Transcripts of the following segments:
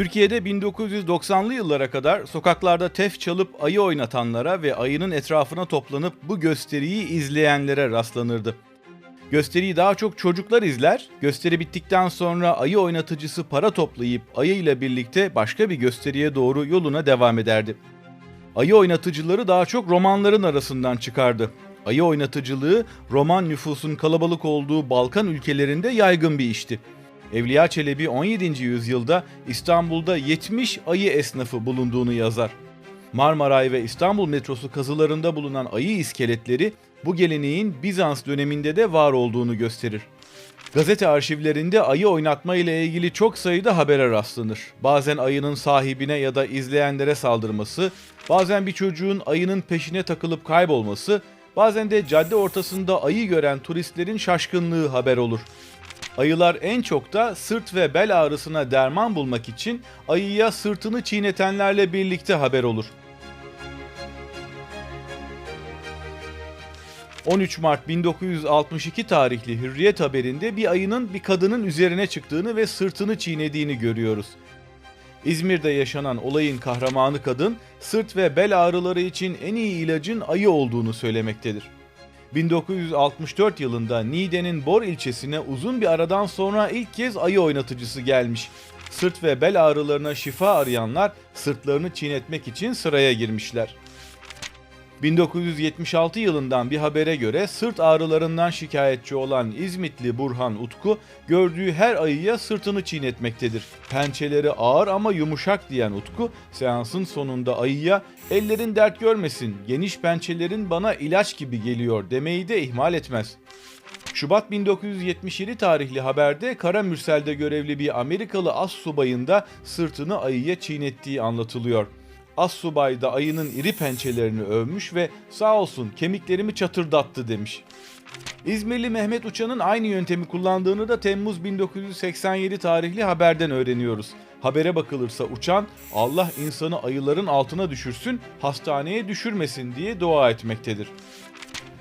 Türkiye'de 1990'lı yıllara kadar sokaklarda tef çalıp ayı oynatanlara ve ayının etrafına toplanıp bu gösteriyi izleyenlere rastlanırdı. Gösteriyi daha çok çocuklar izler, gösteri bittikten sonra ayı oynatıcısı para toplayıp ayı ile birlikte başka bir gösteriye doğru yoluna devam ederdi. Ayı oynatıcıları daha çok romanların arasından çıkardı. Ayı oynatıcılığı roman nüfusun kalabalık olduğu Balkan ülkelerinde yaygın bir işti. Evliya Çelebi 17. yüzyılda İstanbul'da 70 ayı esnafı bulunduğunu yazar. Marmaray ve İstanbul metrosu kazılarında bulunan ayı iskeletleri bu geleneğin Bizans döneminde de var olduğunu gösterir. Gazete arşivlerinde ayı oynatma ile ilgili çok sayıda habere rastlanır. Bazen ayının sahibine ya da izleyenlere saldırması, bazen bir çocuğun ayının peşine takılıp kaybolması, bazen de cadde ortasında ayı gören turistlerin şaşkınlığı haber olur. Ayılar en çok da sırt ve bel ağrısına derman bulmak için ayıya sırtını çiğnetenlerle birlikte haber olur. 13 Mart 1962 tarihli Hürriyet haberinde bir ayının bir kadının üzerine çıktığını ve sırtını çiğnediğini görüyoruz. İzmir'de yaşanan olayın kahramanı kadın, sırt ve bel ağrıları için en iyi ilacın ayı olduğunu söylemektedir. 1964 yılında Niğde'nin Bor ilçesine uzun bir aradan sonra ilk kez ayı oynatıcısı gelmiş. Sırt ve bel ağrılarına şifa arayanlar sırtlarını çiğnetmek için sıraya girmişler. 1976 yılından bir habere göre sırt ağrılarından şikayetçi olan İzmitli Burhan Utku gördüğü her ayıya sırtını çiğnetmektedir. Pençeleri ağır ama yumuşak diyen Utku seansın sonunda ayıya ellerin dert görmesin geniş pençelerin bana ilaç gibi geliyor demeyi de ihmal etmez. Şubat 1977 tarihli haberde Kara Mürsel'de görevli bir Amerikalı as subayında sırtını ayıya çiğnettiği anlatılıyor. Assubay da ayının iri pençelerini övmüş ve sağ olsun kemiklerimi çatırdattı demiş. İzmirli Mehmet Uçan'ın aynı yöntemi kullandığını da Temmuz 1987 tarihli haberden öğreniyoruz. Habere bakılırsa Uçan, Allah insanı ayıların altına düşürsün, hastaneye düşürmesin diye dua etmektedir.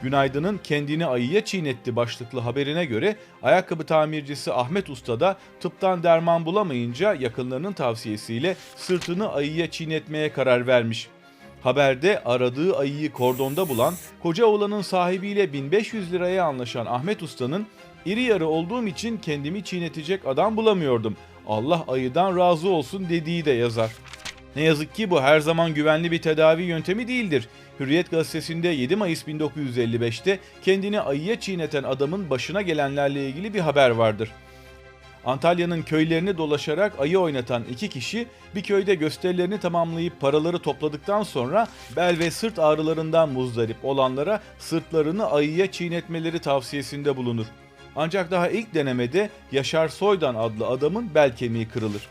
Günaydın'ın kendini ayıya çiğnetti başlıklı haberine göre ayakkabı tamircisi Ahmet Usta da tıptan derman bulamayınca yakınlarının tavsiyesiyle sırtını ayıya çiğnetmeye karar vermiş. Haberde aradığı ayıyı kordonda bulan, koca oğlanın sahibiyle 1500 liraya anlaşan Ahmet Usta'nın iri yarı olduğum için kendimi çiğnetecek adam bulamıyordum. Allah ayıdan razı olsun dediği de yazar. Ne yazık ki bu her zaman güvenli bir tedavi yöntemi değildir. Hürriyet gazetesinde 7 Mayıs 1955'te kendini ayıya çiğneten adamın başına gelenlerle ilgili bir haber vardır. Antalya'nın köylerini dolaşarak ayı oynatan iki kişi bir köyde gösterilerini tamamlayıp paraları topladıktan sonra bel ve sırt ağrılarından muzdarip olanlara sırtlarını ayıya çiğnetmeleri tavsiyesinde bulunur. Ancak daha ilk denemede Yaşar Soydan adlı adamın bel kemiği kırılır.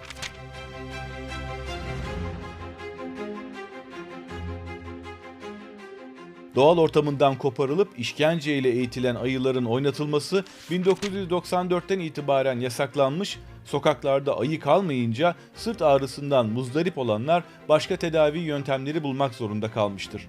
Doğal ortamından koparılıp işkenceyle eğitilen ayıların oynatılması 1994'ten itibaren yasaklanmış, sokaklarda ayı kalmayınca sırt ağrısından muzdarip olanlar başka tedavi yöntemleri bulmak zorunda kalmıştır.